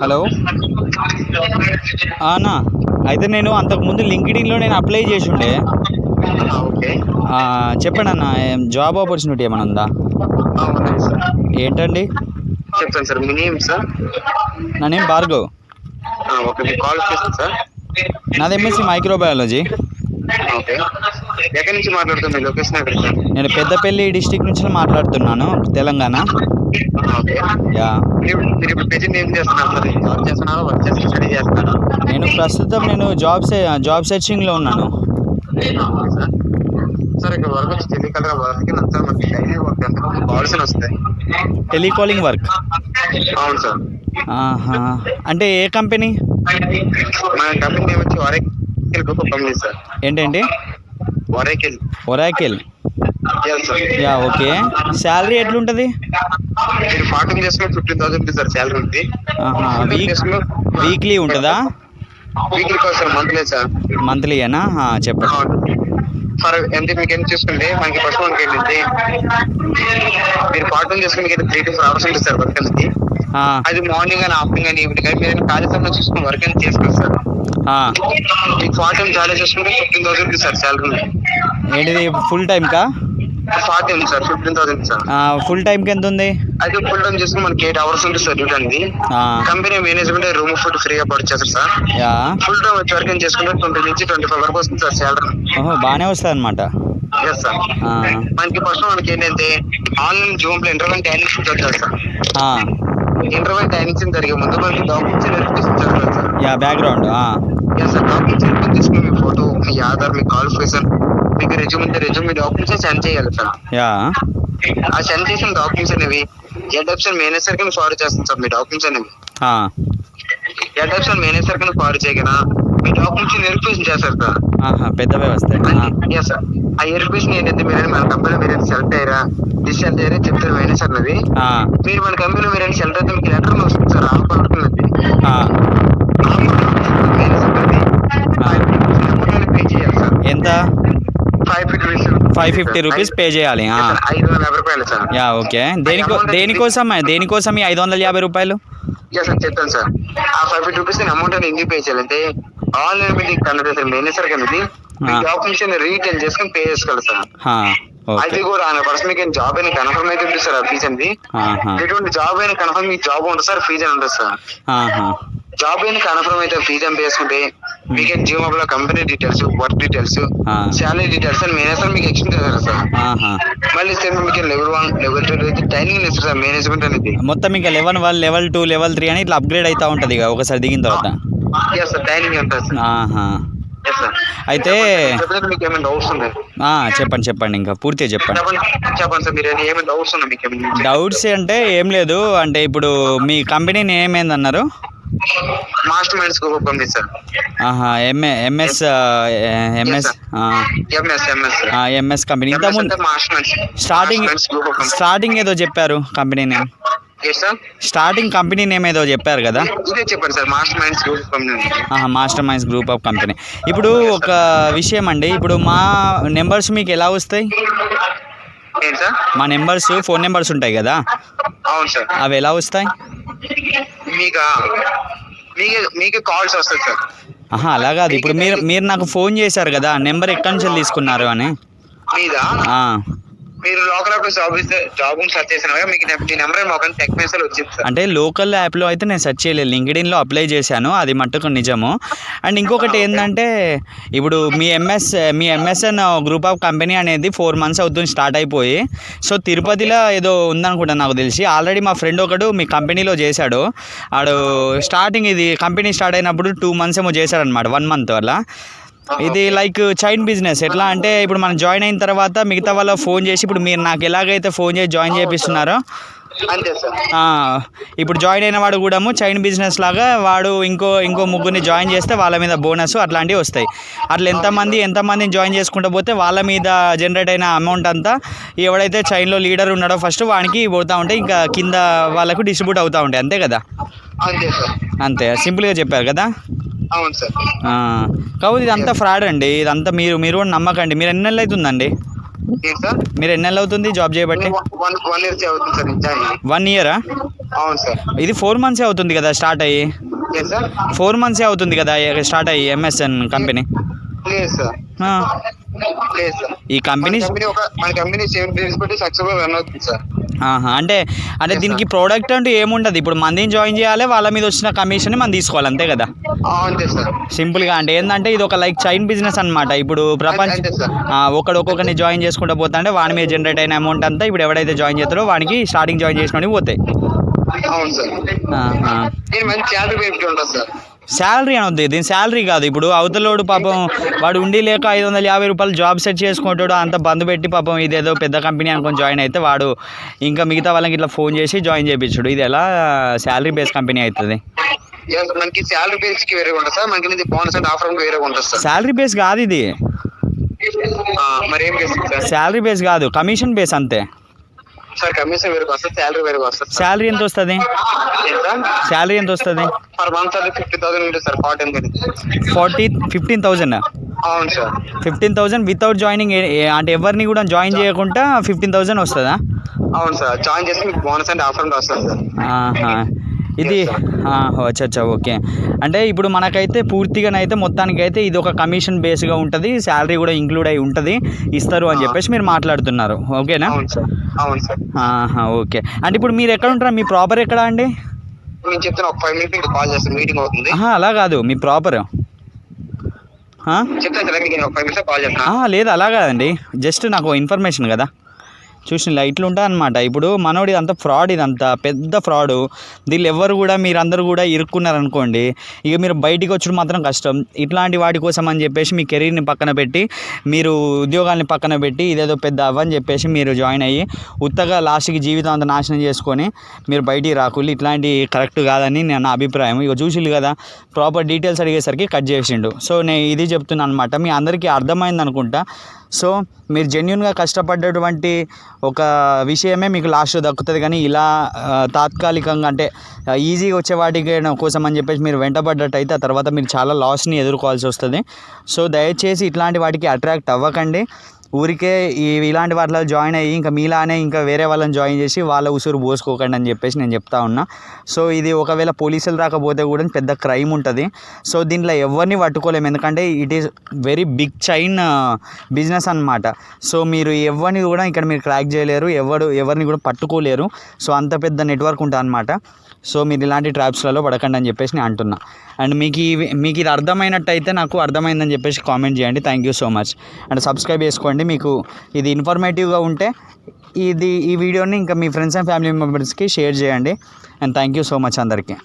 Hello? అన్నా అయితే నేను అంతకుముందు లింక్డ్ఇన్లో నేను అప్లై చేసి ఉండే చెప్పండి అన్న జాబ్ ఆపర్చునిటీ ఏమైనా ఉందా? ఏంటండి? చెప్తాను సార్. మీ నేమ్ సార్? నా name Bhargav. Okay. Call sir. నాది ఎంఎస్సి మైక్రోబయాలజీ. ఎక్కడి నుంచి మాట్లాడుతుంది లొకేషన్ నేను పెద్దపల్లి డిస్టిక్ నుంచి మాట్లాడుతున్నాను తెలంగాణ. నేను ప్రస్తుతం నేను జాబ్ జాబ్ సెర్చింగ్లో ఉన్నాను. ఆ, ఓకే సార్? సార్ ఇక్కడ వర్క్ వచ్చి తెలియకలరా వర్క్ కింద సార్ మనకి డైలీ వర్క్ ఎంత కాల్స్ వస్తాయి టెలికాలింగ్ వర్క్. అవును సార్. ఆహా. అంటే ఏ కంపెనీ? వచ్చి ఏంటండి? Oracle yeah okay. శాలరీ ఎట్లుంటుంది? మీరు ఫార్టింగ్ చేసుకుని ఫిఫ్టీన్ థౌసండ్ సార్ శాలరీ ఉంది. వీక్లీ ఉంటుందా? వీక్లీ కాదు సార్ మంత్లీ సార్. మంత్లీయేనా చెప్పండి. ఫర్ ఎంత మీకు ఎంత చూసుకుంటే మనకి ఫస్ట్ మనకి ఏంటంటే మీరు ఫార్టింగ్ చేసుకుని త్రీ టు ఫోర్ అవర్స్ ఉంటుంది సార్ వర్క్ అనేది అది మార్నింగ్ అని ఆఫ్టర్నూన్ అని ఈవినింగ్ కానీ మీరు ఖాళీ సమయం చూసుకుని వర్క్ అనేది చేసుకోండి సార్. మీకు చాలీ చేసుకుంటే ఫిఫ్టీన్ థౌసండ్ సార్ శాలరీ ఏంటిది ఫుల్ టైమ్కా ఫార్టీ ఉంది sir fifteen thousand sir. Full టైంకి ఎంత ఉంది? అది ఫుల్ టైం చేసుకుని మనకి ఎయిట్ అవర్స్ ఉంటుంది సార్ డ్యూటీ అనేది. కంపెనీ మేనేజ్మెంట్ రూమ్ ఫుడ్ ఫ్రీగా ప్రొవైడ్ చేస్తారు సార్. ఫుల్ టైం వచ్చి వర్క్ చేసుకుంటే ట్వంటీ నుంచి ట్వంటీ ఫైవ్ వరకు వస్తుంది సార్ ఓహో బాగానే వస్తుంది అనమాట ఎస్ సార్ మనకి ఫస్ట్ మనకి ఏంటంటే ఆన్లైన్ జూమ్లో ఇంటర్వ్యూ వచ్చారు సార్. ఇంటర్వ్యూ టైమింగ్స్ జరిగే ముందు మనకి documents verification sir. Yeah background sir documents verification తీసుకుని మీ ఫోటో మీ ఆధార్ మీ క్వాలిఫికేషన్ మీకు రెజ్యూమ్ ఉంటే రెజ్యూమ్ మీ డాక్యుమెంట్స్ సెండ్ చేయాలి సార్. యా. ఆ సెండ్ చేసిన డాక్యుమెంట్స్ అనేవి ఎడప్షన్ మేనేజర్ కింద ఫార్వర్డ్ చేస్తాం సార్ మీ డాక్యుమెంట్స్ అనేవి. ఎడప్షన్ మేనేజర్ కింద ఫార్వర్డ్ చేయగల మీ డాక్యుమెంట్స్ వెరిఫికేషన్ చేస్తారు సార్. ఆహా పెద్దవే వస్తాయి ఆ, ఎస్ సార్. ఆ వెరిఫికేషన్ ఏంటంటే మీరు మన కంపెనీ మీరు సెలెక్ట్ అయ్యారా డిసెంట్ అయ్యారా చెప్తారు మేనేజర్ అనేది ఆ, మీరు మన కంపెనీలో మీరు సెలెక్ట్ అయితే మీకు లెటర్ వస్తుంది సార్ ఆఫర్ ఉంటుంది ఆ. పే చేయాలి సార్. ఎంత? ఫైవ్ ఫిఫ్టీ రూపీస్ పే చేయాలి సార్. Yeah okay. దేనికో దేనికోసం దేనికోసం ఈ ఐదు వందల యాభై రూపాయలు? సార్ చెప్తాను సార్. ఆ ఫైవ్ ఫిఫ్టీ రూపీస్ అమౌంట్ ఎందుకు పే చేయాలంటే ఆన్లైన్ మీటింగ్ సార్ కన్నది మీ ఆ. డాక్యుమెంట్స్ రీటైల్ చేసుకుని పే చేసుకోవాలి సార్. అది కూడా ఆయన పర్సన్ మీకు జాబ్ అయినా కన్ఫర్మ్ అయితే సార్ ఆ ఫీజ్ ఆహా, ఎటువంటి జాబ్ అయినా కన్ఫర్మ్ మీకు జాబ్ ఉంటుంది సార్ ఫీజ్ అని ఉంటుంది సార్. జాబ్ అయినా కన్ఫర్మ్ అయితే ఫీజ్ అని వేసుకుంటే మీకు జియో లో company details work details. Salary details అని మేనేజర్ మీకు ఎక్స్ప్లెయిన్ చేస్తారు సార్. మళ్ళీ సేమ్ మీకు level one level two training ఇస్తారు సార్ మేనేజ్మెంట్ అనేది. మొత్తం ఇంకా level one level two level three అని ఇట్లా అప్గ్రేడ్ అవుతా ఉంటుంది ఇక ఒకసారి దిగిన తర్వాత. అయితే చెప్పండి చెప్పండి చెప్పండి ఇంకా. పూర్తిగా చెప్పండి. డౌట్స్ అంటే ఏం లేదు. అంటే ఇప్పుడు మీ కంపెనీ నేమ్ ఏందన్నారు మాస్టర్ మైండ్స్ గ్రూప్ ఉంది సార్ ఆహా MA MS MS MS MS MS company ఇంతకుముందు స్టార్టింగ్ స్టార్టింగ్ ఏదో చెప్పారు company name starting company name ఏదో చెప్పారు కదా? ఇదే sir master minds group master minds group of company ఇప్పుడు ఒక విషయం అండి ఇప్పుడు మా నెంబర్స్ మీకు ఎలా వస్తాయి? మా నెంబర్స్ ఫోన్ నెంబర్స్ ఉంటాయి కదా? అవును సార్. అవి ఎలా వస్తాయి? మీకు? మీకే మీకే కాల్స్ సార్. ఆహా అలా కాదు. ఇప్పుడు మీరు మీరు నాకు ఫోన్ చేశారు కదా నెంబర్ ఎక్కడి నుంచి తీసుకున్నారు అని? మీద? మీరు local office job job search చేసిన మీకు మీ నెంబర్ మాకు టెక్ మెసేజ్ వచ్చింది సార్. అంటే లోకల్ యాప్లో అయితే నేను సెర్చ్ చేయలేదు. లింక్డ్ఇన్లో అప్లై చేశాను. అది మట్టుకు నిజము. అండ్ ఇంకొకటి ఏంటంటే ఇప్పుడు మీ ఎంఎస్ మీ ఎంఎస్ఎన్ గ్రూప్ ఆఫ్ కంపెనీ అనేది ఫోర్ మంత్స్ అవుతుంది స్టార్ట్ అయిపోయి. సో తిరుపతిలో ఏదో ఉందనుకుంటా నాకు తెలిసి. ఆల్రెడీ మా ఫ్రెండ్ ఒకడు మీ కంపెనీలో చేశాడు. ఆడు స్టార్టింగ్ ఇది కంపెనీ స్టార్ట్ అయినప్పుడు టూ మంత్స్ ఏమో చేశాడనమాట వన్ మంత్ అలా ఇది లైక్ చైన్ బిజినెస్ ఎట్లా అంటే ఇప్పుడు మనం జాయిన్ అయిన తర్వాత మిగతా వాళ్ళ ఫోన్ చేసి ఇప్పుడు మీరు నాకు ఎలాగైతే ఫోన్ చేసి జాయిన్ చేపిస్తున్నారో అంతే సార్. ఆ, ఇప్పుడు జాయిన్ అయిన వాడు కూడా చైన్ బిజినెస్ లాగా వాడు ఇంకో ఇంకో ముగ్గురిని జాయిన్ చేస్తే వాళ్ళ మీద బోనస్ అట్లాంటివి వస్తాయి. అట్లా ఎంతమంది ఎంతమందిని జాయిన్ చేసుకుంటూ పోతే వాళ్ళ మీద జనరేట్ అయిన అమౌంట్ అంతా ఎవడైతే చైన్లో లీడర్ ఉన్నాడో ఫస్ట్ వానికి పోతూ ఉంటాయి. ఇంకా కింద వాళ్ళకు డిస్ట్రిబ్యూట్ అవుతూ ఉంటాయి. అంతే కదా? అంతే. సింపుల్గా చెప్పారు కదా? అవును సార్. కాకపోతే ఇదంతా ఫ్రాడ్ అండి. ఇదంతా మీరు మీరు కూడా నమ్మకండి. మీరు ఎన్ని నెలలు అవుతుందండి? మీరు ఎన్ని నెలలు అవుతుంది జాబ్ చేయబట్టి? వన్ ఇయరా? అవును సార్. ఇది ఫోర్ మంత్సే అవుతుంది కదా స్టార్ట్ అయ్యి? ఫోర్ మంత్సే అవుతుంది కదా స్టార్ట్ అయ్యి ఎంఎస్ఎన్ కంపెనీ? ఈ కంపెనీ కంపెనీ ఒక మన సక్సెస్ఫుల్ రన్ అవుతుంది సార్. అంటే అంటే దీనికి ప్రోడక్ట్ అంటూ ఏముండదు. ఇప్పుడు మందిని జాయిన్ చేయాలి వాళ్ళ మీద వచ్చిన కమిషన్ మనం తీసుకోవాలి అంతే కదా? సింపుల్గా అంటే ఏంటంటే ఇది ఒక లైక్ చైన్ బిజినెస్ అన్నమాట. ఇప్పుడు ప్రపంచ ఒకడు ఒక్కొక్కరిని జాయిన్ చేసుకుంటూ పోతా అంటే వాడి మీద జనరేట్ అయిన అమౌంట్ అంతా ఇప్పుడు ఎవడైతే జాయిన్ చేస్తారో వాడికి స్టార్టింగ్ జాయిన్ చేసినవి పోతాయి. అవును సార్. నేను మంచి సార్ శాలరీ అనొద్దు. దీని శాలరీ కాదు. ఇప్పుడు అవతలోడు పాపం వాడు ఉండి లేక ఐదు వందల యాభై రూపాయలు జాబ్ సెట్ చేసుకుంటాడు. అంత బంద్ పెట్టి పాపం ఇదేదో పెద్ద కంపెనీ అనుకొని జాయిన్ అయితే వాడు ఇంకా మిగతా వాళ్ళకి ఇట్లా ఫోన్ చేసి జాయిన్ చేయించాడు ఇది ఎలా శాలరీ బేస్ కంపెనీ అవుతుంది? మనకి శాలరీ బేస్కి వేరే ఉంటుంది సార్. మనకి బోనస్ అండ్ ఆఫర్ వేరే ఉంటుంది సార్. శాలరీ బేస్ కాదు ఇది. శాలరీ బేస్ కాదు. కమిషన్ బేస్ అంతే. సార్ కమిషన్ వేరుగా వస్తుంది శాలరీ వేరుగా వస్తుంది శాలరీ ఎంత వస్తుంది? శాలరీ ఎంత వస్తుంది? Per month sir fifty thousand ఉంటుంది sir forty forty fifteen thousand అవును sir. Fifteen thousand without joining అంటే ఎవరిని కూడా జాయిన్ చేయకుండా ఫిఫ్టీన్ థౌజండ్ వస్తుందా? అవును సార్ జాయిన్ చేస్తే మీకు బోనస్ అండ్ ఆఫర్ వస్తుంది సార్. ఇది? అచ్చా అచ్చా ఓకే. అంటే ఇప్పుడు మనకైతే పూర్తిగానైతే మొత్తానికైతే ఇది ఒక కమిషన్ బేస్గా ఉంటుంది శాలరీ కూడా ఇంక్లూడ్ అయి ఉంటుంది ఇస్తారు అని. చెప్పేసి మీరు మాట్లాడుతున్నారు. ఓకేనా? ఓకే. అంటే ఇప్పుడు మీరు ఎక్కడ ఉంటారా? మీ ప్రాపర్ ఎక్కడ అండి? నేను చెప్తాను ఒక ఫైవ్ మినిట్స్ ఇంకా కాల్ చేస్తాను మీటింగ్ అవుతుంది. ఆహా, అలా కాదు మీ ప్రాపర్. లేదు అలా కాదండి. జస్ట్ నాకు ఇన్ఫర్మేషన్ కదా. చూసిన లైట్లు ఉంటాయి అనమాట ఇప్పుడు మనోడు ఇదంతా ఫ్రాడ్ ఇదంతా పెద్ద ఫ్రాడ్ దీళ్ళు ఎవరు కూడా మీరందరూ కూడా ఇరుక్కున్నారనుకోండి ఇక మీరు బయటికి వచ్చడం మాత్రం కష్టం. ఇట్లాంటి వాటి కోసం అని చెప్పేసి మీ కెరీర్ని పక్కన పెట్టి మీరు ఉద్యోగాల్ని పక్కన పెట్టి ఇదేదో పెద్ద అవ్వని చెప్పేసి మీరు జాయిన్ అయ్యి ఉత్తగా లాస్ట్కి జీవితం అంతా నాశనం చేసుకొని మీరు బయటికి రాకుల్లి ఇట్లాంటి కరెక్ట్ కాదని నేను నా అభిప్రాయం. ఇక చూసిల్లు కదా ప్రాపర్ డీటెయిల్స్ అడిగేసరికి కట్ చేసిండు. సో నేను ఇది చెప్తున్నాను అనమాట మీ అందరికీ అర్థమైంది అనుకుంటా సో మీరు జెన్యున్గా కష్టపడ్డటువంటి ఒక విషయమే మీకు లాస్ట్ దక్కుతుంది. కానీ ఇలా తాత్కాలికంగా అంటే ఈజీగా వచ్చే వాటికి కోసం అని చెప్పేసి మీరు వెంటబడ్డట్టయితే ఆ తర్వాత మీరు చాలా లాస్ని ఎదుర్కోవాల్సి వస్తుంది. సో దయచేసి ఇట్లాంటి వాటికి అట్రాక్ట్ అవ్వకండి. ఊరికే ఈ ఇలాంటి వాటిలో జాయిన్ అయ్యి ఇంకా మీలానే ఇంకా వేరే వాళ్ళని జాయిన్ చేసి వాళ్ళ ఉసురు పోసుకోకండి అని చెప్పేసి నేను చెప్తా ఉన్నా. సో ఇది ఒకవేళ పోలీసులు రాకపోతే కూడా పెద్ద క్రైమ్ ఉంటుంది. సో దీంట్లో ఎవరిని పట్టుకోలేము. ఎందుకంటే it is very big chain business అన్నమాట. సో మీరు ఎవరిని కూడా ఇక్కడ మీరు క్రాక్ చేయలేరు. ఎవరు ఎవరిని కూడా పట్టుకోలేరు. సో అంత పెద్ద నెట్వర్క్ ఉంటుంది అనమాట సో మీరు ఇలాంటి ట్రాప్స్లలో పడకండి అని చెప్పేసి నేను అంటున్నా. అండ్ మీకు ఇవి మీకు ఇది అర్థమైనట్టయితే నాకు అర్థమైందని చెప్పేసి కామెంట్ చేయండి. Thank you so much. And subscribe చేసుకోండి. మీకు ఇది ఇన్ఫర్మేటివ్గా ఉంటే ఇది ఈ వీడియోని ఇంకా మీ ఫ్రెండ్స్ అండ్ ఫ్యామిలీ మెంబర్స్కి షేర్ చేయండి. And thank you so much అందరికీ.